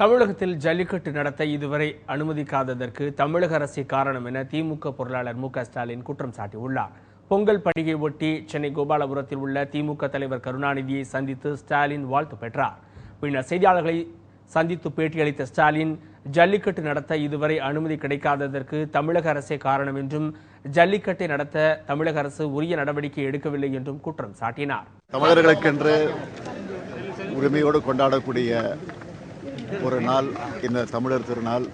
தமிழகத்தில் ஜல்லிக்கட்டு நடத்த இதுவரை அனுமதிக்காததற்கு தமிழக அரசே காரணம் என திமுக பொருளாளர் மு க ஸ்டாலின் குற்றம் சாட்டியுள்ளார். பொங்கல் பண்டிகை ஒட்டி சென்னை கோபாலபுரத்தில் உள்ள திமுக தலைவர் கருணாநிதியை சந்தித்து ஸ்டாலின் வாழ்த்து பெற்றார். பின்னர் செய்தியாளர்களை சந்தித்து பேட்டியளித்த ஸ்டாலின் ஜல்லிக்கட்டு நடத்த இதுவரை அனுமதி கிடைக்காததற்கு தமிழக அரசே காரணம் என்றும் ஜல்லிக்கட்டை நடத்த தமிழக அரசு உரிய நடவடிக்கை எடுக்கவில்லை என்றும் குற்றம் சாட்டினார். தமிழர்களுக்கென்று உரிமையோடு கொண்டாடக்கூடிய ஒரு நாள் இந்த தமிழர் திருநாள்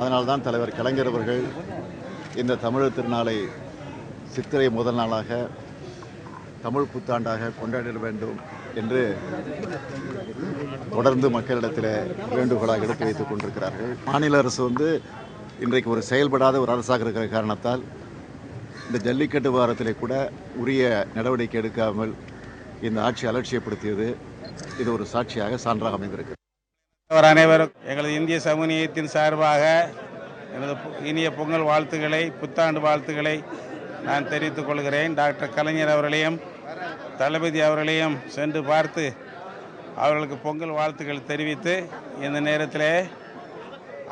அதனால்தான் தலைவர் கலைஞர் அவர்கள் இந்த தமிழர் திருநாளை சித்திரை முதல் நாளாக தமிழ் புத்தாண்டாக கொண்டாடிட வேண்டும் என்று தொடர்ந்து மக்களிடத்தில் வேண்டுகோளாக எடுத்து வைத்துக் கொண்டிருக்கிறார்கள். மாநில அரசு வந்து இன்றைக்கு ஒரு செயல்படாத ஒரு அரசாக இருக்கிற காரணத்தால் இந்த ஜல்லிக்கட்டு வாரத்தில் கூட உரிய நடவடிக்கை எடுக்காமல் இந்த ஆட்சி அலட்சியப்படுத்தியது. இது ஒரு சாட்சியாக சான்றாக அமைந்திருக்கு அவர் அனைவரும் எங்களது இந்திய சமூகத்தின் சார்பாக எனது இனிய பொங்கல் வாழ்த்துக்களை புத்தாண்டு வாழ்த்துக்களை நான் தெரிவித்துக் கொள்கிறேன். டாக்டர் கலைஞர் அவர்களையும் தளபதி அவர்களையும் சென்று பார்த்து அவர்களுக்கு பொங்கல் வாழ்த்துக்கள் தெரிவித்து இந்த நேரத்தில்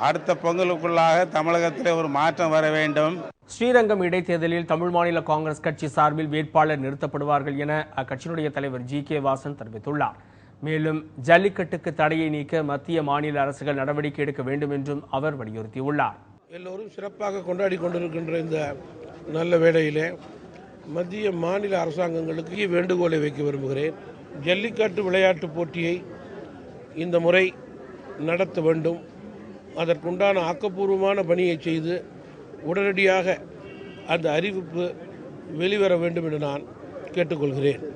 அடுத்த பொங்கலுக்குள்ளாக தமிழகத்தில் ஒரு மாற்றம் வர வேண்டும். ஸ்ரீரங்கம் இடைத்தேர்தலில் தமிழ் மாநில காங்கிரஸ் கட்சி சார்பில் வேட்பாளர் நிறுத்தப்படுவார்கள் என அக்கட்சியினுடைய தலைவர் ஜி கே வாசன் தெரிவித்துள்ளார். மேலும் ஜல்லிக்கட்டுக்கு தடையை நீக்க மத்திய மாநில அரசுகள் நடவடிக்கை எடுக்க வேண்டும் என்றும் அவர் வலியுறுத்தியுள்ளார். எல்லோரும் சிறப்பாக கொண்டாடி கொண்டிருக்கின்ற இந்த நல்ல வேளையிலே மத்திய மாநில அரசாங்கங்களுக்கு வேண்டுகோளை வைக்க விரும்புகிறேன். ஜல்லிக்கட்டு விளையாட்டுப் போட்டியை இந்த முறை நடத்த வேண்டும். அதற்குண்டான ஆக்கப்பூர்வமான பணியை செய்து உடனடியாக அந்த அறிவிப்பு வெளிவர வேண்டும் என்று நான் கேட்டுக்கொள்கிறேன்.